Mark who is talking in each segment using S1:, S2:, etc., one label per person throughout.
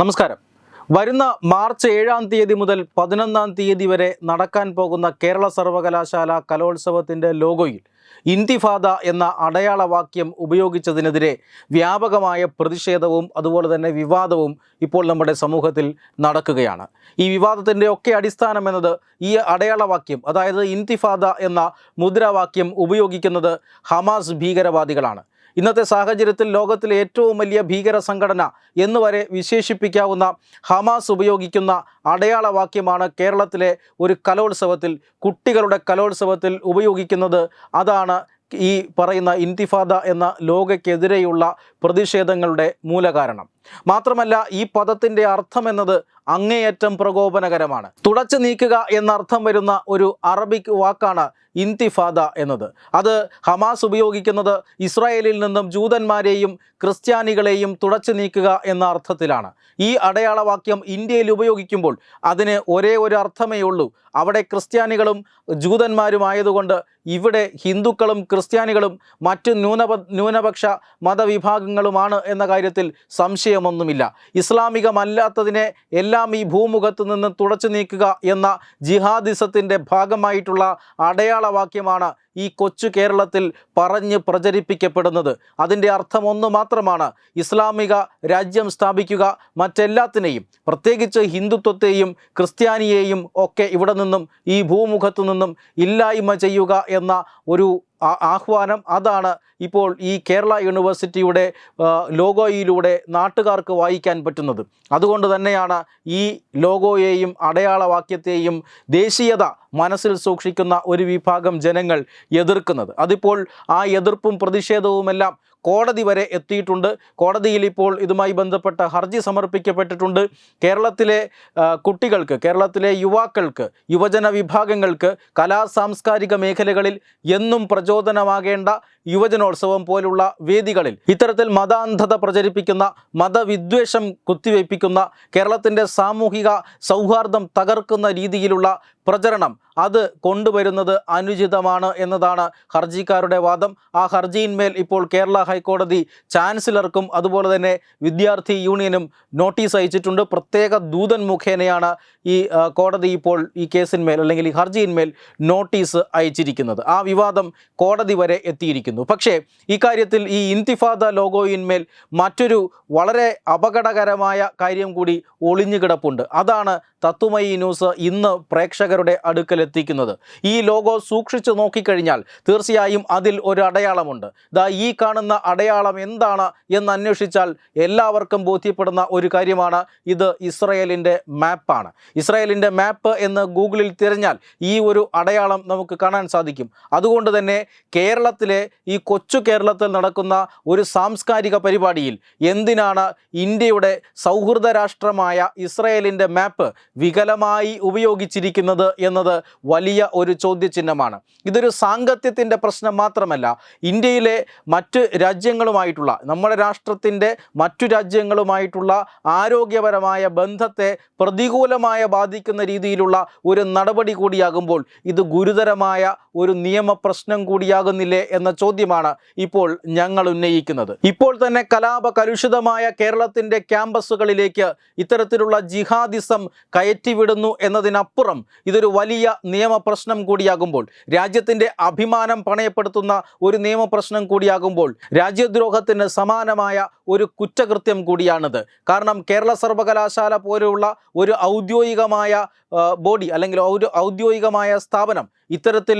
S1: നമസ്കാരം. വരുന്ന മാർച്ച് ഏഴാം തീയതി മുതൽ പതിനൊന്നാം തീയതി വരെ നടക്കാൻ പോകുന്ന കേരള സർവകലാശാല കലോത്സവത്തിന്റെ ലോഗോയിൽ ഇന്തിഫാദ എന്ന അടയാളവാക്യം ഉപയോഗിച്ചതിനെതിരെ വ്യാപകമായ പ്രതിഷേധവും അതുപോലെ തന്നെ വിവാദവും ഇപ്പോൾ നമ്മുടെ സമൂഹത്തിൽ നടക്കുകയാണ്. ഈ വിവാദത്തിന്റെ ഒക്കെ അടിസ്ഥാനം എന്നത് ഈ അടയാളവാക്യം അതായത് ഇന്തിഫാദ എന്ന മുദ്രാവാക്യം ഉപയോഗിക്കുന്നത് ഹമാസ് ഭീകരവാദികളാണ്. ഇന്നത്തെ സാഹചര്യത്തിൽ ലോകത്തിലെ ഏറ്റവും വലിയ ഭീകര സംഘടന എന്ന് വരെ വിശേഷിപ്പിക്കാവുന്ന ഹമാസ് ഉപയോഗിക്കുന്ന അടയാളവാക്യമാണ് കേരളത്തിലെ ഒരു കലോത്സവത്തിൽ കുട്ടികളുടെ കലോത്സവത്തിൽ ഉപയോഗിക്കുന്നത്. അതാണ് ഈ പറയുന്ന ഇന്തിഫാദ എന്ന ലോകയ്ക്കെതിരെയുള്ള പ്രതിഷേധങ്ങളുടെ മൂലകാരണം. മാത്രമല്ല ഈ പദത്തിന്റെ അർത്ഥം എന്നത് അങ്ങേയറ്റം പ്രകോപനകരമാണ്. തുടച്ചു നീക്കുക എന്നർത്ഥം വരുന്ന ഒരു അറബിക് വാക്കാണ് ഇന്തിഫാദ എന്നത്. അത് ഹമാസ് ഉപയോഗിക്കുന്നത് ഇസ്രായേലിൽ നിന്നും ജൂതന്മാരെയും ക്രിസ്ത്യാനികളെയും തുടച്ചു നീക്കുക എന്ന അർത്ഥത്തിലാണ്. ഈ അടയാളവാക്യം ഇന്ത്യയിൽ ഉപയോഗിക്കുമ്പോൾ അതിന് ഒരേ ഒരു അർത്ഥമേ ഉള്ളൂ. അവിടെ ക്രിസ്ത്യാനികളും ജൂതന്മാരുമായതുകൊണ്ട് ഇവിടെ ഹിന്ദുക്കളും ക്രിസ്ത്യാനികളും മറ്റ് ന്യൂനപ ന്യൂനപക്ഷ മതവിഭാഗങ്ങളുമാണ് എന്ന കാര്യത്തിൽ സംശയമൊന്നുമില്ല ഇസ്ലാമികമല്ലാത്തതിനെ എല്ലാം ഈ ഭൂമുഖത്ത് നിന്ന് തുടച്ചു നീക്കുക എന്ന ജിഹാദിസത്തിന്റെ ഭാഗമായിട്ടുള്ള അടയാളവാക്യമാണ് ഈ കൊച്ചു കേരളത്തിൽ പറഞ്ഞ് പ്രചരിപ്പിക്കപ്പെടുന്നത്. അതിന്റെ അർത്ഥം ഒന്ന് മാത്രമാണ്. ഇസ്ലാമിക രാജ്യം സ്ഥാപിക്കുക മറ്റെല്ലാത്തിനെയും പ്രത്യേകിച്ച് ഹിന്ദുത്വത്തെയും ക്രിസ്ത്യാനിയെയും ഒക്കെ ഇവിടെ നിന്നും ഈ ഭൂമുഖത്തു നിന്നും ഇല്ലായ്മ ചെയ്യുക എന്ന ഒരു ആഹ്വാനം അതാണ് ഇപ്പോൾ ഈ കേരള യൂണിവേഴ്സിറ്റിയുടെ ലോഗോയിലൂടെ നാട്ടുകാർക്ക് വായിക്കാൻ പറ്റുന്നത്. അതുകൊണ്ട് തന്നെയാണ് ഈ ലോഗോയെയും അടയാളവാക്യത്തെയും ദേശീയത മനസ്സിൽ സൂക്ഷിക്കുന്ന ഒരു വിഭാഗം ജനങ്ങൾ എതിർക്കുന്നത്. അതിപ്പോൾ ആ എതിർപ്പും പ്രതിഷേധവുമെല്ലാം കോടതി വരെ എത്തിയിട്ടുണ്ട്. കോടതിയിൽ ഇപ്പോൾ ഇതുമായി ബന്ധപ്പെട്ട ഹർജി സമർപ്പിക്കപ്പെട്ടിട്ടുണ്ട്. കേരളത്തിലെ കുട്ടികൾക്ക് കേരളത്തിലെ യുവാക്കൾക്ക് യുവജന വിഭാഗങ്ങൾക്ക് കലാ സാംസ്കാരിക മേഖലകളിൽ എന്നും പ്രചോദനമാകേണ്ട യുവജനോത്സവം പോലുള്ള വേദികളിൽ ഇത്തരത്തിൽ മതാന്ധത പ്രചരിപ്പിക്കുന്ന മതവിദ്വേഷം കുത്തിവയ്പ്പിക്കുന്ന കേരളത്തിന്റെ സാമൂഹിക സൗഹാർദ്ദം തകർക്കുന്ന രീതിയിലുള്ള പ്രചരണം. അത് കൊണ്ടുവരുന്നത് അനുചിതമാണ് എന്നതാണ് ഹർജിക്കാരുടെ വാദം. ആ ഹർജിയിന്മേൽ ഇപ്പോൾ കേരള ഹൈക്കോടതി ചാൻസലർക്കും അതുപോലെ തന്നെ വിദ്യാർത്ഥി യൂണിയനും നോട്ടീസ് അയച്ചിട്ടുണ്ട്. പ്രത്യേക ദൂതൻ മുഖേനയാണ് ഈ കോടതി ഇപ്പോൾ ഈ കേസിന്മേൽ അല്ലെങ്കിൽ ഈ ഹർജിയിന്മേൽ നോട്ടീസ് അയച്ചിരിക്കുന്നത്. ആ വിവാദം കോടതി വരെ എത്തിയിരിക്കുന്നു. പക്ഷേ ഇക്കാര്യത്തിൽ ഈ ഇന്തിഫാദ ലോഗോയിന്മേൽ മറ്റൊരു വളരെ അപകടകരമായ കാര്യം കൂടി ഒളിഞ്ഞുകിടപ്പുണ്ട്. അതാണ് തത്തുമയി ന്യൂസ് ഇന്ന് പ്രേക്ഷകരുടെ അടുക്കലെത്തിക്കുന്നത്. ഈ ലോഗോ സൂക്ഷിച്ചു നോക്കിക്കഴിഞ്ഞാൽ തീർച്ചയായും അതിൽ ഒരു അടയാളമുണ്ട്. ദാ ഈ കാണുന്ന അടയാളം എന്താണ് എന്ന് അന്വേഷിച്ചാൽ എല്ലാവർക്കും ബോധ്യപ്പെടുന്ന ഒരു കാര്യമാണ്. ഇത് ഇസ്രയേലിന്റെ മാപ്പാണ്. ഇസ്രയേലിന്റെ മാപ്പ് എന്ന് ഗൂഗിളിൽ തിരഞ്ഞാൽ ഈ ഒരു അടയാളം നമുക്ക് കാണാൻ സാധിക്കും. അതുകൊണ്ട് തന്നെ കേരളത്തിലെ ഈ കൊച്ചു കേരളത്തിൽ നടക്കുന്ന ഒരു സാംസ്കാരിക പരിപാടിയിൽ എന്തിനാണ് ഇന്ത്യയുടെ സൗഹൃദ രാഷ്ട്രമായ ഇസ്രയേലിന്റെ മാപ്പ് വികലമായി ഉപയോഗിച്ചിരിക്കുന്നത് എന്നത് വലിയ ഒരു ചോദ്യചിഹ്നമാണ്. ഇതൊരു സാങ്കത്യത്തിന്റെ പ്രശ്നം മാത്രമല്ല ഇന്ത്യയിലെ മറ്റ് രാജ്യങ്ങളുമായിട്ടുള്ള നമ്മുടെ രാഷ്ട്രത്തിന്റെ മറ്റു രാജ്യങ്ങളുമായിട്ടുള്ള ആരോഗ്യപരമായ ബന്ധത്തെ പ്രതികൂലമായ ബാധിക്കുന്ന രീതിയിലുള്ള ഒരു നടപടി കൂടിയാകുമ്പോൾ ഇത് ഗുരുതരമായ ഒരു നിയമപ്രശ്നം കൂടിയാകുന്നില്ലേ എന്ന ചോദ്യമാണ് ഇപ്പോൾ ഞങ്ങൾ ഉന്നയിക്കുന്നത്. ഇപ്പോൾ തന്നെ കലാപ കലുഷിതമായ കേരളത്തിന്റെ ക്യാമ്പസുകളിലേക്ക് ഇത്തരത്തിലുള്ള ജിഹാദിസം കയറ്റിവിടുന്നു എന്നതിനപ്പുറം ഇതൊരു വലിയ നിയമപ്രശ്നം കൂടിയാകുമ്പോൾ രാജ്യത്തിന്റെ അഭിമാനം പണയപ്പെടുത്തുന്ന ഒരു നിയമപ്രശ്നം കൂടിയാകുമ്പോൾ രാജ്യദ്രോഹത്തിന് സമാനമായ ഒരു കുറ്റകൃത്യം കൂടിയാണിത്. കാരണം കേരള സർവകലാശാല പോലെയുള്ള ഒരു ഔദ്യോഗികമായ ബോഡി അല്ലെങ്കിൽ ഒരു ഔദ്യോഗികമായ സ്ഥാപനം ഇത്തരത്തിൽ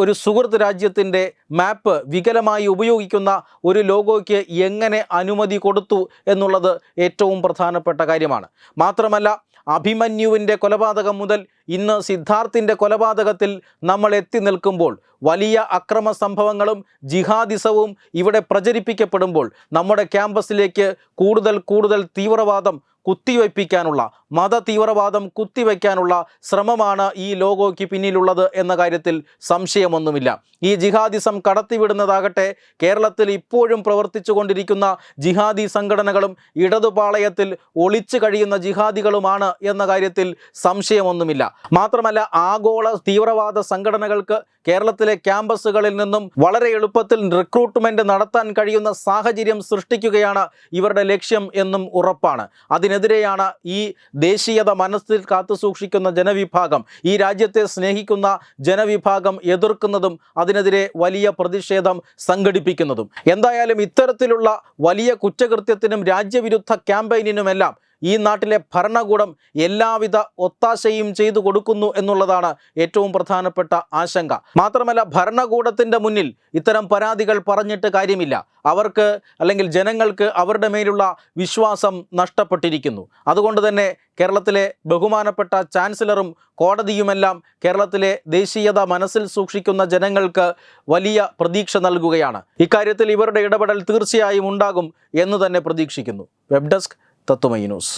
S1: ഒരു സുഹൃത്ത് രാജ്യത്തിന്റെ മാപ്പ് വികലമായി ഉപയോഗിക്കുന്ന ഒരു ലോഗോയ്ക്ക് എങ്ങനെ അനുമതി കൊടുത്തു എന്നുള്ളത് ഏറ്റവും പ്രധാനപ്പെട്ട കാര്യമാണ്. മാത്രമല്ല അഭിമന്യുവിന്റെ കൊലപാതകം മുതൽ ഇന്ന് സിദ്ധാർത്ഥിന്റെ കൊലപാതകത്തിൽ നമ്മൾ എത്തി നിൽക്കുമ്പോൾ വലിയ അക്രമ സംഭവങ്ങളും ജിഹാദിസവും ഇവിടെ പ്രചരിപ്പിക്കപ്പെടുമ്പോൾ നമ്മുടെ ക്യാമ്പസിലേക്ക് കൂടുതൽ കൂടുതൽ തീവ്രവാദം കുത്തിവയ്പ്പിക്കാനുള്ള മത തീവ്രവാദം കുത്തിവയ്ക്കാനുള്ള ശ്രമമാണ് ഈ ലോഗോയ്ക്ക് പിന്നിലുള്ളത് എന്ന കാര്യത്തിൽ സംശയമൊന്നുമില്ല. ഈ ജിഹാദിസം കടത്തിവിടുന്നതാകട്ടെ കേരളത്തിൽ ഇപ്പോഴും പ്രവർത്തിച്ചു കൊണ്ടിരിക്കുന്ന ജിഹാദി സംഘടനകളും ഇടതുപാളയത്തിൽ ഒളിച്ചു കഴിയുന്ന ജിഹാദികളുമാണ് എന്ന കാര്യത്തിൽ സംശയമൊന്നുമില്ല. മാത്രമല്ല ആഗോള തീവ്രവാദ സംഘടനകൾക്ക് കേരളത്തിലെ ക്യാമ്പസുകളിൽ നിന്നും വളരെ എളുപ്പത്തിൽ റിക്രൂട്ട്മെന്റ് നടത്താൻ കഴിയുന്ന സാഹചര്യം സൃഷ്ടിക്കുകയാണ് ഇവരുടെ ലക്ഷ്യം എന്നും ഉറപ്പാണ്. അതിനെതിരെയാണ് ഈ ദേശീയത മനസ്സിൽ കാത്തു സൂക്ഷിക്കുന്ന ജനവിഭാഗം ഈ രാജ്യത്തെ സ്നേഹിക്കുന്ന ജനവിഭാഗം എതിർക്കുന്നതും അതിനെതിരെ വലിയ പ്രതിഷേധം സംഘടിപ്പിക്കുന്നതും. എന്തായാലും ഇത്തരത്തിലുള്ള വലിയ കുറ്റകൃത്യത്തിനും രാജ്യവിരുദ്ധ ക്യാമ്പയിനിനുമെല്ലാം ഈ നാട്ടിലെ ഭരണകൂടം എല്ലാവിധ ഒത്താശയും ചെയ്തു കൊടുക്കുന്നു എന്നുള്ളതാണ് ഏറ്റവും പ്രധാനപ്പെട്ട ആശങ്ക. മാത്രമല്ല ഭരണകൂടത്തിന്റെ മുന്നിൽ ഇത്തരം പരാതികൾ പറഞ്ഞിട്ട് കാര്യമില്ല. അവർക്ക് അല്ലെങ്കിൽ ജനങ്ങൾക്ക് അവരുടെ മേലുള്ള വിശ്വാസം നഷ്ടപ്പെട്ടിരിക്കുന്നു. അതുകൊണ്ട് തന്നെ കേരളത്തിലെ ബഹുമാനപ്പെട്ട ചാൻസലറും കോടതിയുമെല്ലാം കേരളത്തിലെ ദേശീയത മനസ്സിൽ സൂക്ഷിക്കുന്ന ജനങ്ങൾക്ക് വലിയ പ്രതീക്ഷ നൽകുകയാണ്. ഇക്കാര്യത്തിൽ ഇവരുടെ ഇടപെടൽ തീർച്ചയായും ഉണ്ടാകും എന്ന് തന്നെ പ്രതീക്ഷിക്കുന്നു. Web desk Tatwamayi news.